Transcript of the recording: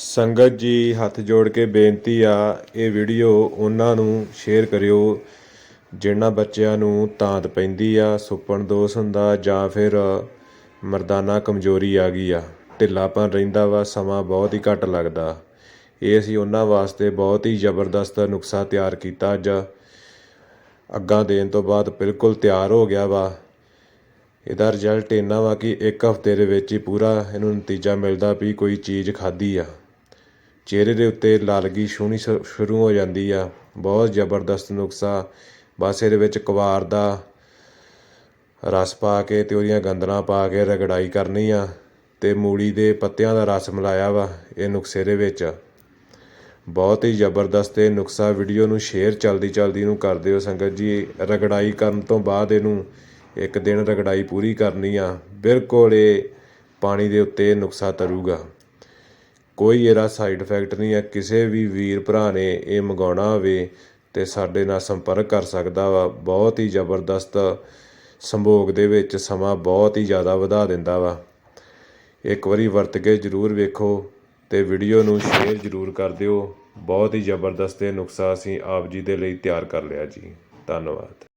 ਸੰਗਤ ਜੀ ਹੱਥ ਜੋੜ ਕੇ ਬੇਨਤੀ ਆ, ਇਹ ਵੀਡੀਓ ਉਹਨਾਂ ਨੂੰ ਸ਼ੇਅਰ ਕਰਿਓ ਜਿਹਨਾਂ ਬੱਚਿਆਂ ਨੂੰ ਤਾਂਤ ਪੈਂਦੀ ਆ, ਸੁਪਨ ਦੋਸ਼ ਹੁੰਦਾ ਜਾਂ ਫਿਰ ਮਰਦਾਨਾ ਕਮਜ਼ੋਰੀ ਆ ਗਈ ਆ। ਢਿੱਲਾਪਨ ਰਹਿੰਦਾ ਵਾ, ਸਮਾਂ ਬਹੁਤ ਹੀ ਘੱਟ ਲੱਗਦਾ। ਇਹ ਅਸੀਂ ਉਹਨਾਂ ਵਾਸਤੇ ਬਹੁਤ ਹੀ ਜ਼ਬਰਦਸਤ ਨੁਸਖਾ ਤਿਆਰ ਕੀਤਾ ਅੱਜ। ਅੱਗਾ ਦੇਣ ਤੋਂ ਬਾਅਦ ਬਿਲਕੁਲ ਤਿਆਰ ਹੋ ਗਿਆ ਵਾ। ਇਹਦਾ ਰਿਜ਼ਲਟ ਇੰਨਾ ਵਾ ਕਿ ਇੱਕ ਹਫ਼ਤੇ ਦੇ ਵਿੱਚ ਹੀ ਪੂਰਾ ਇਹਨੂੰ ਨਤੀਜਾ ਮਿਲਦਾ ਵੀ ਕੋਈ ਚੀਜ਼ ਖਾਧੀ ਆ। ਚਿਹਰੇ ਦੇ ਉੱਤੇ ਲਾਲਗੀ ਛੂਹਣੀ ਸ਼- ਸ਼ੁਰੂ ਹੋ ਜਾਂਦੀ ਆ। ਬਹੁਤ ਜ਼ਬਰਦਸਤ ਨੁਸਖਾ। ਬਸ ਇਹਦੇ ਵਿੱਚ ਕੁਆਰ ਦਾ ਰਸ ਪਾ ਕੇ ਅਤੇ ਉਹਦੀਆਂ ਗੰਦਲਾਂ ਪਾ ਕੇ ਰਗੜਾਈ ਕਰਨੀ ਆ ਅਤੇ ਮੂਲੀ ਦੇ ਪੱਤਿਆਂ ਦਾ ਰਸ ਮਿਲਾਇਆ ਵਾ ਇਹ ਨੁਸਖੇ ਦੇ ਵਿੱਚ। ਬਹੁਤ ਹੀ ਜ਼ਬਰਦਸਤ ਇਹ ਨੁਸਖਾ ਵੀਡੀਓ ਨੂੰ ਸ਼ੇਅਰ ਚਲਦੀ ਚਲਦੀ ਨੂੰ ਕਰ ਦਿਓ ਸੰਗਤ ਜੀ, ਰਗੜਾਈ ਕਰਨ ਤੋਂ ਬਾਅਦ ਇਹਨੂੰ ਇੱਕ ਦਿਨ ਰਗੜਾਈ ਪੂਰੀ ਕਰਨੀ ਆ। ਬਿਲਕੁਲ ਇਹ ਪਾਣੀ ਦੇ ਉੱਤੇ ਨੁਸਖਾ ਤਰੂਗਾ। ਕੋਈ ਇਹਦਾ ਸਾਈਡ ਇਫੈਕਟ ਨਹੀਂ ਹੈ, ਕਿਸੇ ਵੀ ਵੀਰ ਭਰਾ ਨੇ ਇਹ ਮੰਗਾਉਣਾ ਹੋਵੇ ਤੇ ਸਾਡੇ ਨਾਲ ਸੰਪਰਕ ਕਰ ਸਕਦਾ ਵਾ, ਬਹੁਤ ਹੀ ਜ਼ਬਰਦਸਤ ਸੰਭੋਗ ਦੇ ਵਿੱਚ ਸਮਾਂ ਬਹੁਤ ਹੀ ਜ਼ਿਆਦਾ ਵਧਾ ਦਿੰਦਾ ਵਾ। ਇੱਕ ਵਾਰੀ ਵਰਤ ਕੇ ਜ਼ਰੂਰ ਵੇਖੋ ਤੇ ਵੀਡੀਓ ਨੂੰ ਸ਼ੇਅਰ ਜ਼ਰੂਰ ਕਰ ਦਿਓ। ਬਹੁਤ ਹੀ ਜ਼ਬਰਦਸਤ ਇਹ ਨੁਸਖਾ ਅਸੀਂ ਆਪ ਜੀ ਦੇ ਲਈ ਤਿਆਰ ਕਰ ਲਿਆ ਜੀ। ਧੰਨਵਾਦ।